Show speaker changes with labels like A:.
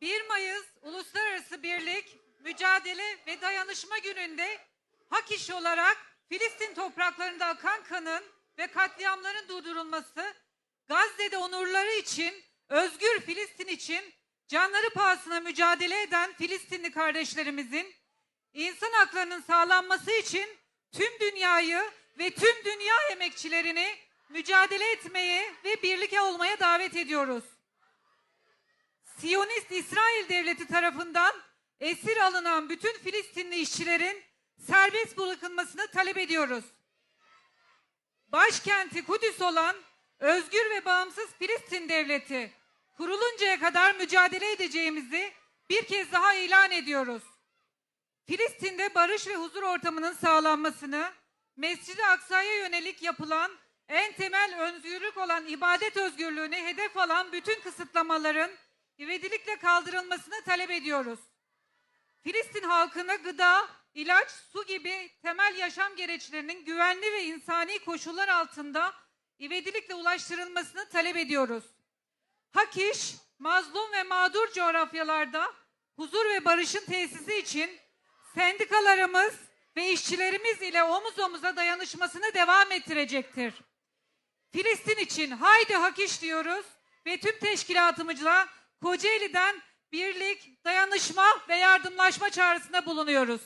A: 1 Mayıs Uluslararası Birlik, Mücadele ve Dayanışma Günü'nde hak işi olarak Filistin topraklarında akan kanın ve katliamların durdurulması, Gazze'de onurları için, özgür Filistin için canları pahasına mücadele eden Filistinli kardeşlerimizin insan haklarının sağlanması için tüm dünyayı ve tüm dünya emekçilerini mücadele etmeye ve birlik olmaya davet ediyoruz. Siyonist İsrail Devleti tarafından esir alınan bütün Filistinli işçilerin serbest bırakılmasını talep ediyoruz. Başkenti Kudüs olan özgür ve bağımsız Filistin Devleti kuruluncaya kadar mücadele edeceğimizi bir kez daha ilan ediyoruz. Filistin'de barış ve huzur ortamının sağlanmasını, Mescid-i Aksa'ya yönelik yapılan en temel özgürlük olan ibadet özgürlüğünü hedef alan bütün kısıtlamaların ivedilikle kaldırılmasını talep ediyoruz. Filistin halkına gıda, ilaç, su gibi temel yaşam gereçlerinin güvenli ve insani koşullar altında ivedilikle ulaştırılmasını talep ediyoruz. Hak iş, mazlum ve mağdur coğrafyalarda huzur ve barışın tesisi için sendikalarımız ve işçilerimiz ile omuz omuza dayanışmasını devam ettirecektir. Filistin için haydi hak iş diyoruz ve tüm teşkilatımızla Kocaeli'den birlik, dayanışma ve yardımlaşma çağrısında bulunuyoruz.